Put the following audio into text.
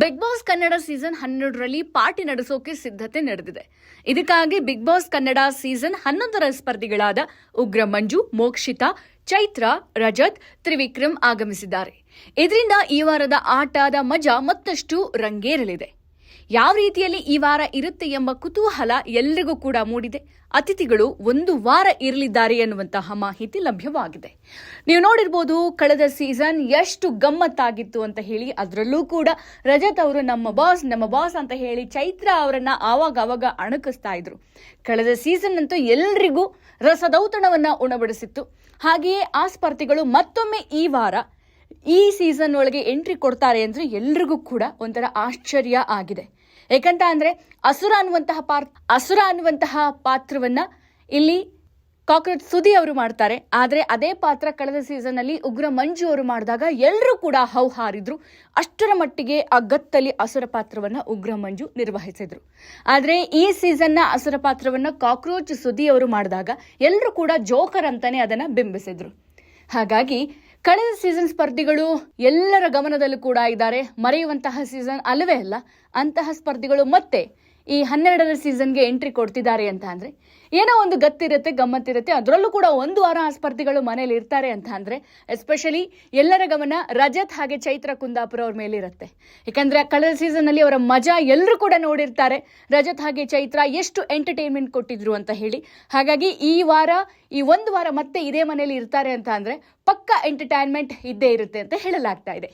Big boss Kannada season ಹನ್ನೆರಡರಲ್ಲಿ party ನಡೆಸೋಕೆ ಸಿದ್ಧತೆ ನಡೆದಿದೆ. ಇದಕ್ಕಾಗಿ ಬಿಗ್ ಬಾಸ್ ಕನ್ನಡ ಸೀಸನ್ ಹನ್ನೊಂದರ ಸ್ಪರ್ಧಿಗಳಾದ ಉಗ್ರ ಮಂಜು, ಮೋಕ್ಷಿತಾ, ಚೈತ್ರ, ರಜತ್, ತ್ರಿವಿಕ್ರಮ್ ಆಗಮಿಸಿದ್ದಾರೆ. ಇದರಿಂದ ಈ ವಾರದ ಆಟದ ಮಜಾ ಮತ್ತಷ್ಟು ರಂಗೇರಲಿದೆ. ಯಾವ ರೀತಿಯಲ್ಲಿ ಈ ವಾರ ಇರುತ್ತೆ ಎಂಬ ಕುತೂಹಲ ಎಲ್ಲರಿಗೂ ಕೂಡ ಮೂಡಿದೆ. ಅತಿಥಿಗಳು ಒಂದು ವಾರ ಇರಲಿದ್ದಾರೆ ಎನ್ನುವಂತಹ ಮಾಹಿತಿ ಲಭ್ಯವಾಗಿದೆ. ನೀವು ನೋಡಿರ್ಬೋದು ಕಳೆದ ಸೀಸನ್ ಎಷ್ಟು ಗಮ್ಮತ್ತಾಗಿತ್ತು ಅಂತ ಹೇಳಿ ಅದರಲ್ಲೂ ಕೂಡ ರಜತ್ ಅವರು ನಮ್ಮ ಬಾಸ್ ನಮ್ಮ ಬಾಸ್ ಅಂತ ಹೇಳಿ ಚೈತ್ರ ಅವರನ್ನ ಆವಾಗ ಆವಾಗ ಅಣಕಿಸ್ತಾ ಇದ್ರು. ಕಳೆದ ಸೀಸನ್ ಅಂತೂ ಎಲ್ರಿಗೂ ರಸದೌತಣವನ್ನ ಉಣಬಡಿಸಿತ್ತು. ಹಾಗೆಯೇ ಆ ಸ್ಪರ್ಧಿಗಳು ಮತ್ತೊಮ್ಮೆ ಈ ವಾರ ಈ ಸೀಸನ್ ಒಳಗೆ ಎಂಟ್ರಿ ಕೊಡ್ತಾರೆ ಅಂದರೆ ಎಲ್ರಿಗೂ ಕೂಡ ಒಂಥರ ಆಶ್ಚರ್ಯ ಆಗಿದೆ. ಏಕಂತ ಅಂದರೆ ಅಸುರ ಅನ್ನುವಂತಹ ಪಾರ್, ಅಸುರ ಅನ್ನುವಂತಹ ಪಾತ್ರವನ್ನು ಇಲ್ಲಿ ಕಾಕ್ರೋಚ್ ಸುದಿ ಅವರು ಮಾಡ್ತಾರೆ. ಆದರೆ ಅದೇ ಪಾತ್ರ ಕಳೆದ ಸೀಸನ್ನಲ್ಲಿ ಉಗ್ರ ಮಂಜು ಅವರು ಮಾಡಿದಾಗ ಎಲ್ಲರೂ ಕೂಡ ಹೌಹಾರಿದ್ರು ಅಷ್ಟರ ಮಟ್ಟಿಗೆ ಆ ಗತ್ತಲ್ಲಿ ಅಸುರ ಪಾತ್ರವನ್ನು ಉಗ್ರ ಮಂಜು ನಿರ್ವಹಿಸಿದರು. ಆದರೆ ಈ ಸೀಸನ್ನ ಅಸುರ ಪಾತ್ರವನ್ನು ಕಾಕ್ರೋಚ್ ಸುದಿ ಅವರು ಮಾಡಿದಾಗ ಎಲ್ಲರೂ ಕೂಡ ಜೋಕರ್ ಅಂತಲೇ ಅದನ್ನು ಬಿಂಬಿಸಿದ್ರು. ಹಾಗಾಗಿ ಕಳೆದ ಸೀಸನ್ ಸ್ಪರ್ಧಿಗಳು ಎಲ್ಲರ ಗಮನದಲ್ಲೂ ಕೂಡ ಇದ್ದಾರೆ. ಮರೆಯುವಂತಹ ಸೀಸನ್ ಅಲ್ಲವೇ ಅಲ್ಲ. ಅಂತಹ ಸ್ಪರ್ಧಿಗಳು ಮತ್ತೆ ಈ ಹನ್ನೆರಡರ ಸೀಸನ್ಗೆ ಎಂಟ್ರಿ ಕೊಡ್ತಿದ್ದಾರೆ ಅಂತ ಅಂದರೆ, ಏನೋ ಒಂದು ಗತ್ತಿರುತ್ತೆ, ಗಮ್ಮತ್ತಿರುತ್ತೆ, ಅದರಲ್ಲೂ ಕೂಡ ಒಂದು ವಾರ ಆ ಸ್ಪರ್ಧಿಗಳು ಮನೇಲಿ ಇರ್ತಾರೆ ಅಂತ ಅಂದರೆ ಎಸ್ಪೆಷಲಿ ಎಲ್ಲರ ಗಮನ ರಜತ್ ಹಾಗೆ ಚೈತ್ರ ಕುಂದಾಪುರ ಅವ್ರ ಮೇಲಿರುತ್ತೆ. ಯಾಕಂದರೆ ಕಳೆದ ಸೀಸನ್ನಲ್ಲಿ ಅವರ ಮಜಾ ಎಲ್ಲರೂ ಕೂಡ ನೋಡಿರ್ತಾರೆ, ರಜತ್ ಹಾಗೆ ಚೈತ್ರ ಎಷ್ಟು ಎಂಟರ್ಟೈನ್ಮೆಂಟ್ ಕೊಟ್ಟಿದ್ರು ಅಂತ ಹೇಳಿ. ಹಾಗಾಗಿ ಈ ವಾರ, ಈ ಒಂದು ವಾರ ಮತ್ತೆ ಇದೇ ಮನೇಲಿ ಇರ್ತಾರೆ ಅಂತ ಅಂದರೆ, ಪಕ್ಕ ಎಂಟರ್ಟೈನ್ಮೆಂಟ್ ಇದ್ದೇ ಇರುತ್ತೆ ಅಂತ ಹೇಳಲಾಗ್ತಾ ಇದೆ.